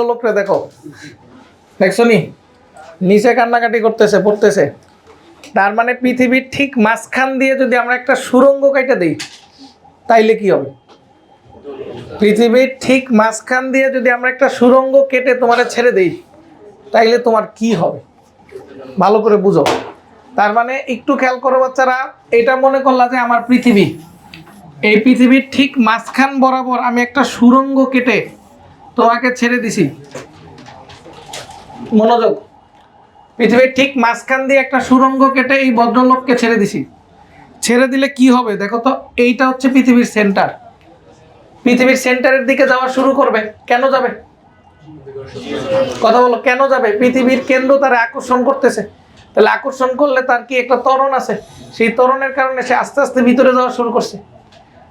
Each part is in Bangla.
ভদ্রলোকরে দেখো। দেখছ নি? নিচে কান্নাকাটি করতেছে, পড়তেছে। তার মানে পৃথিবীর ঠিক মাঝখান দিয়ে যদি আমরা একটা সুরঙ্গ কেটে দিই, তাইলে কি হবে? পৃথিবীর ঠিক মাঝখান দিয়ে যদি আমরা একটা সুরঙ্গ কেটে তোমার ছেড়ে দিই, তাইলে তোমার কি হবে? ভালো করে বুঝো। তার মানে একটু খেয়াল করো বাচ্চারা, এটা মনে করলা যে আমার পৃথিবী। এই পৃথিবীর ঠিক মাঝখান বরাবর আমি একটা সুরঙ্গ কেটে তোমাকে ছেড়ে দিছি। মনোযোগ। পৃথিবীর ঠিক মাঝখান দিয়ে একটা সুরঙ্গ কেটে এই ভদ্রলোককে ছেড়ে দিছি। ছেড়ে দিলে কি হবে? দেখো তো, এইটা হচ্ছে পৃথিবীর সেন্টার পৃথিবীর সেন্টারের দিকে যাওয়া শুরু করবে। কেন যাবে? কথা বলো, কেন যাবে? পৃথিবীর কেন্দ্র তারা আকর্ষণ করতেছে। তাহলে আকর্ষণ করলে তার কি একটা তরণ আছে? সেই তরণের কারণে সে আস্তে আস্তে ভিতরে যাওয়া শুরু করছে।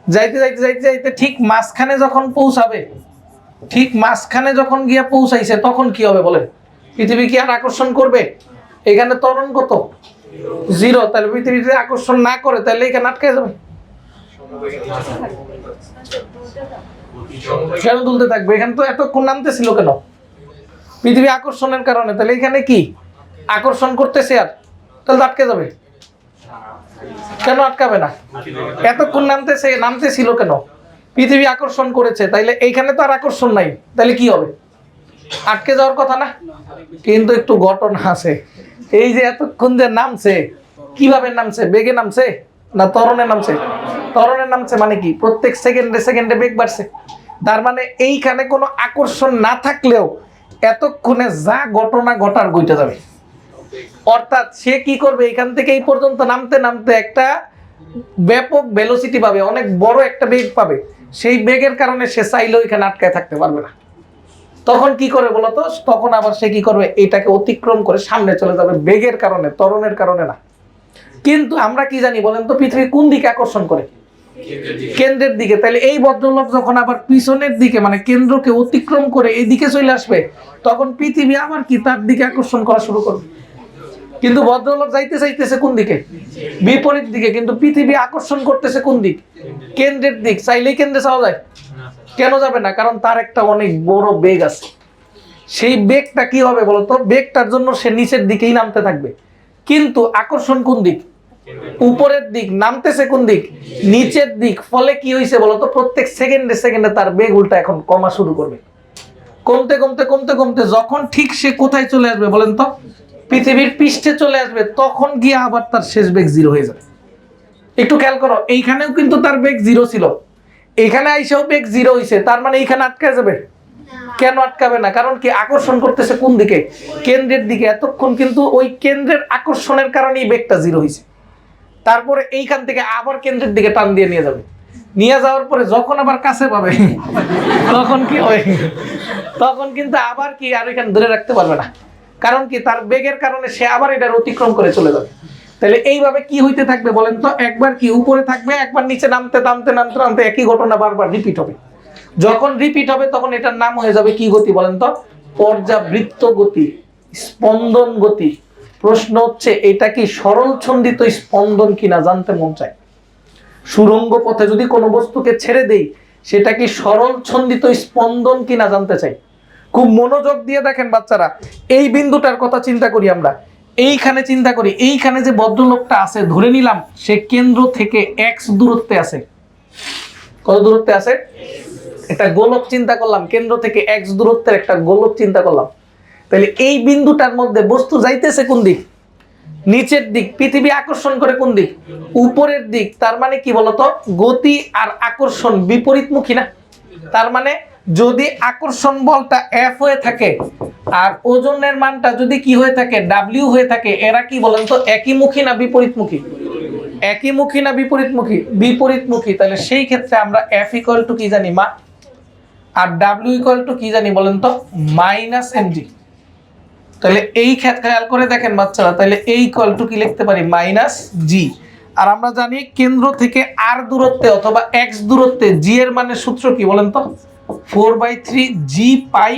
যাইতে যাইতে যাইতে যাইতে ঠিক মাঝখানে যখন পৌঁছাবে ঠিক মাঝখানে যখন গিয়ে পৌঁছাইছে, তখন কি হবে বলেন? পৃথিবী কি আর আকর্ষণ করবে? এখানে ত্বরণ কত? জিরো। তাহলে পৃথিবীতে আকর্ষণ না করে, তাহলে এখানে আটকে যাবে। কেন তুলতে থাকবে। এখানে তো এতক্ষণ নামতেছিল কেন? পৃথিবী আকর্ষণের কারণে। তাহলে এখানে কি? আকর্ষণ করতেছে আর। তাহলে আটকে যাবে। কেন আটকাবে না? এতক্ষণ নামতেছে, নামতেছিল কেন? পৃথিবী আকর্ষণ করেছে, তাইলে এইখানে তো আর আকর্ষণ নাই তাহলে কি হবে? আটকে যাওয়ার কথা না? কিন্তু একটু ঘটনা আছে। এই যে এতক্ষণ যে নামছে, কীভাবে নামছে? বেগে নামছে না তরণে নামছে? তরণে নামছে মানে কি? প্রত্যেক সেকেন্ডে সেকেন্ডে বেগ বাড়ছে। তার মানে এইখানে কোনো আকর্ষণ না থাকলেও এতক্ষণে যা ঘটনা ঘটার গইতে যাবে। অর্থাৎ সে কি করবে? এখান থেকে এই পর্যন্ত নামতে নামতে একটা ব্যাপক ভেলোসিটি পাবে, অনেক বড় একটা বেগ পাবে। সেই বেগের কারণে সে চাইলেও এখানে আটকায় থাকতে পারবে না। তখন কি করে বলতো তখন আবার সে কি করবে? এটাকে অতিক্রম করে সামনে চলে যাবে। বেগের কারণে তরণের কারণে না। কিন্তু আমরা কি জানি বলেন তো? পৃথিবী কোন দিকে আকর্ষণ করে? কেন্দ্রের দিকে। তাহলে এই ভদ্রলোক যখন আবার পিছনের দিকে মানে কেন্দ্রকে অতিক্রম করে এই দিকে চলে আসবে, তখন পৃথিবী আবার কি? তার দিকে আকর্ষণ করা শুরু করবে। কিন্তু ভদ্রলোক যাইতে চাইতেছে কোন দিকে? বিপরীত দিকে, কিন্তু পৃথিবী আকর্ষণ করতেছে কোন দিক? কেন্দ্রের দিক। চাইলেই কেন্দ্রে চাওয়া যায়। কেন যাবে না? কারণ তার একটা অনেক বড় বেগ আছে। সেই বেগটা কি হবে বলতো বেগটার জন্য সে নিচের দিকেই নামতে থাকবে। কিন্তু আকর্ষণ কোন দিক? উপরের দিক। নামতেছে কোন দিক? নিচের দিক। ফলে কি হয়েছে বলতো প্রত্যেক সেকেন্ডে সেকেন্ডে তার বেগ উল্টা এখন কমা শুরু করবে। কমতে কমতে কমতে কমতে যখন ঠিক সে কোথায় চলে আসবে বলেন তো? পৃথিবীর পৃষ্ঠে চলে আসবে তখন গিয়ে আবার তার শেষ বেগ জিরো হয়ে যাবে। একটু খেয়াল করো এইখানেও কিন্তু তার বেগ জিরো ছিল। এইখানে আইসেও বেগ জিরো হয়েছে তার মানে এইখানে আটকে যাবে? কেন আটকাবে না? কারণ কি আকর্ষণ করতেছে কোন দিকে? কেন্দ্রের দিকে। এতক্ষণ কিন্তু ওই কেন্দ্রের আকর্ষণের কারণেই বেগটা জিরো হয়েছে তারপরে এইখান থেকে আবার কেন্দ্রের দিকে টান দিয়ে নিয়ে যাবে। নিয়ে যাওয়ার পরে যখন আবার কাছে পাবে তখন কি হবে তখন কিন্তু আবার কি আর এখানে ধরে রাখতে পারবে না। কারণ কি? তার বেগের কারণে সে আবার এটার অতিক্রম করে চলে যাবে। তাহলে এইভাবে কি হইতে থাকবে বলেন তো? একবার কি উপরে থাকবে, একবার নিচে নামতে নামতে নামতে নামতে একই ঘটনা বারবার রিপিট হবে। যখন রিপিট হবে তখন এটার নাম হয়ে যাবে কি গতি বলেন তো? পর্যাবৃত্ত গতি, স্পন্দন গতি। প্রশ্ন হচ্ছে, এটা কি সরল ছন্দিত স্পন্দন কিনা জানতে মন চায়? সুরঙ্গ পথে যদি কোনো বস্তুকে ছেড়ে দেই, সেটা কি সরল ছন্দিত স্পন্দন কিনা জানতে চাই? খুব মনোযোগ দিয়ে দেখেন বাচ্চারা। এই বিন্দুটার কথা চিন্তা করি আমরা। এইখানে চিন্তা করি, এইখানে যে ভদ্রলোকটা আছে, ধরে নিলাম সে কেন্দ্র থেকে এক্স দূরত্বে আছে। কত দূরত্বে আছে? একটা গোলক চিন্তা করলাম, কেন্দ্র থেকে এক্স দূরত্বের একটা গোলক চিন্তা করলাম। তাহলে এই বিন্দুটার মধ্যে বস্তু যাইতেছে কোন দিক? নিচের দিক, পৃথিবী আকর্ষণ করে কোন দিক? উপরের দিক, তার মানে কি বলতো? গতি আর আকর্ষণ বিপরীতমুখী না? তার মানে যদি আকর্ষণ বলটা এফ হয়ে থাকে, আর ওজনের মানটা যদি কি হয়ে থাকে ডাব্লিউ হয়ে থাকে, এরা কি বলেন তো, একই মুখী না বিপরীতমুখী একই মুখী না বিপরীতমুখী বিপরীতমুখী তাহলে সেই ক্ষেত্রে আমরা এফ ইকুয়াল টু কি জানি, মা? আর ডাব্লিউ ইকুয়াল টু কি জানি বলেন তো মাইনাস এমজি তাহলে এই ক্ষেত্রে খেয়াল করে দেখেন বাচ্চারা, তাহলে এই ইকুয়াল টু কি লিখতে পারি? মাইনাস জি আর আমরা জানি কেন্দ্র থেকে আর দূরত্বে অথবা এক্স দূরত্বে জি এর মানে সূত্র কি বলেন তো? Four by three G pi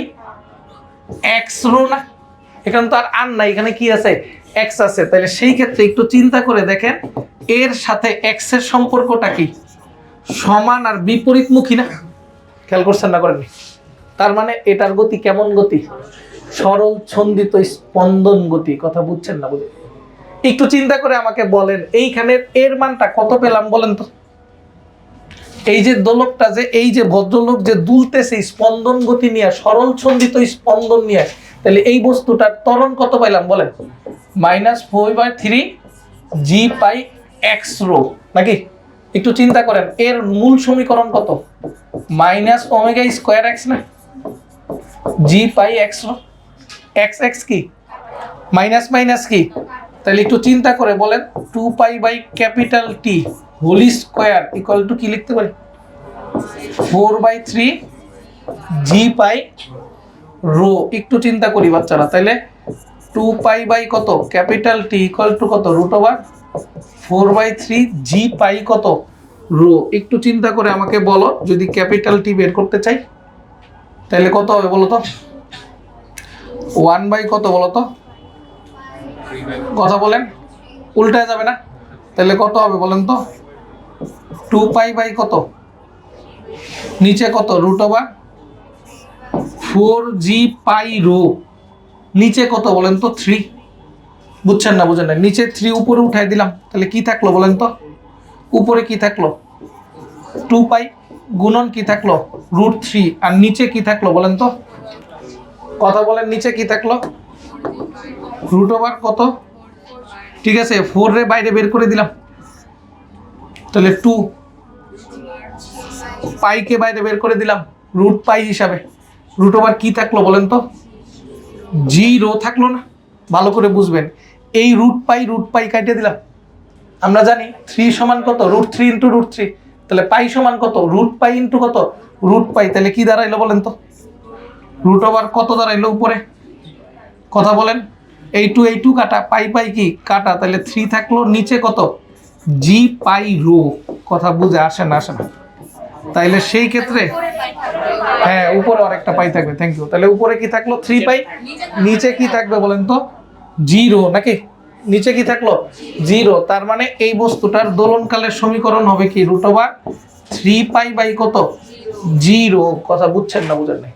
X rho না? এখানে তো আর আর নাই, এখানে কি আছে? এক্স আছে। তাহলে সেই ক্ষেত্রে একটু চিন্তা করে দেখেন, এর সাথে এক্সের সম্পর্কটা কি? সমান আর বিপরীতমুখী না? খেয়াল করছেন না করেননি? তার মানে এটার গতি কেমন গতি? সরল ছন্দিত স্পন্দন গতি, কথা বুঝছেন না বুঝে? একটু চিন্তা করে আমাকে বলেন, এইখানের এর মানটা কত পেলাম বলেন তো? এই যে দোলকটা যে, এই যে ভদ্রলোক যে দুলতেছে স্পন্দন গতি নিয়ে, সরল ছন্দিত স্পন্দন নিয়ে, তাহলে এই বস্তুটার ত্বরণ কত পাইলাম বলেন? Minus four by three G pi X rho, নাকি? একটু চিন্তা করেন, এর মূল সমীকরণ কত? মাইনাস ওমেগা স্কোয়ার এক্স না? G pi X rho. X X কি? মাইনাস মাইনাস কি? তাহলে একটু চিন্তা করে বলেন, two pi by capital T. Whole square equal to কি লিখতে পারি? Four by three G pi rho একটু চিন্তা করি বাচ্চারা তাহলে টু পাই বাই কত? ক্যাপিটাল টি ইকুয়াল টু কত? Root over four by three G pi কত? রো একটু চিন্তা করে আমাকে বলো, যদি ক্যাপিটাল টি বের করতে চাই তাহলে কত হবে বলো তো? ওয়ান বাই কত বলো তো? কথা বলেন। উল্টায় যাবে না? তাহলে কত হবে বলেন তো? টু পাই বাই কত? নিচে কত? Root over four G pi rho. নিচে কত বলেন তো? থ্রি। বুঝছেন না, বুঝেন না নিচে থ্রি, উপরে উঠাই দিলাম। তাহলে কি থাকল বলেন তো? উপরে কি থাকল? টু পাই গুণন কি থাকল? Root three. আর নিচে কি থাকল বলেন তো? কথা বলেন, নিচে কি থাকল? রুট ওভার কত? ঠিক আছে, ফোর রে বাইরে বের করে দিলাম। তাহলে টু পাইকে বাইরে বের করে দিলাম রুট পাই হিসাবে। রুট ওভার কি থাকল বলেন তো? জিরো থাকল না, ভালো করে বুঝবেন। এই রুট পাই রুট পাই কাটিয়ে দিলাম। আমরা জানি থ্রি সমান কত? Root three into root three তাহলে পাই সমান কত? রুট পাই ইন্টু কত? রুট পাই তাহলে কি দাঁড়াইলো বলেন তো? রুট ওভার কত দাঁড়াইলো উপরে? কথা বলেন। এই টু এই টু কাটা পাই পাই কি? কাটা, তাহলে থ্রি থাকল নিচে কত? জি পাই রো কথা বুঝে আসে না আসে না তাইলে সেই ক্ষেত্রে হ্যাঁ উপরে আরেকটা পাই থাকবে থ্যাংক ইউ তাহলে উপরে কি থাকল? Three pi? নিচে কি থাকবে বলেন তো? জিরো নাকি? নিচে কি থাকল? জিরো। তার মানে এই বস্তুটার দোলনকালের সমীকরণ হবে কি? Root over three pi by কত? জিরো। কথা বুঝছেন না বুঝেন নাই?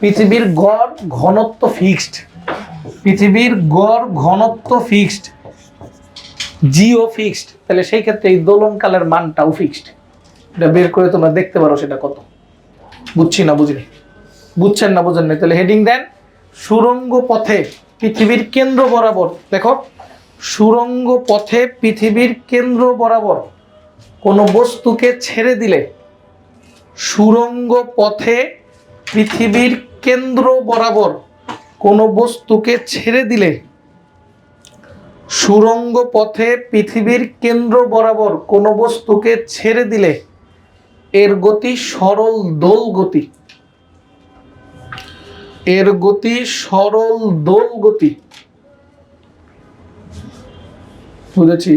পৃথিবীর গড় ঘনত্ব ফিক্সড পৃথিবীর গড় ঘনত্ব ফিক্সড জিও ফিক্সড তাহলে সেই ক্ষেত্রে এই দোলনকালের মানটাও ফিক্সড এটা বের করে তোমরা দেখতে পারো সেটা কত। বুঝছি না বুঝিনি বুঝছেন না বুঝেন না তাহলে হেডিং দেন, সুরঙ্গ পথে পৃথিবীর কেন্দ্র বরাবর, দেখো, সুরঙ্গ পথে পৃথিবীর কেন্দ্র বরাবর কোনো বস্তুকে ছেড়ে দিলে সুরঙ্গ পথে পৃথিবীর কেন্দ্র বরাবর কোনো বস্তুকে ছেড়ে দিলে সুরঙ্গ পথে পৃথিবীর কেন্দ্র বরাবর কোনো বস্তুকে ছেড়ে দিলে এর গতি সরল দোল গতি। এর গতি সরল দোল গতি। বুঝেছি?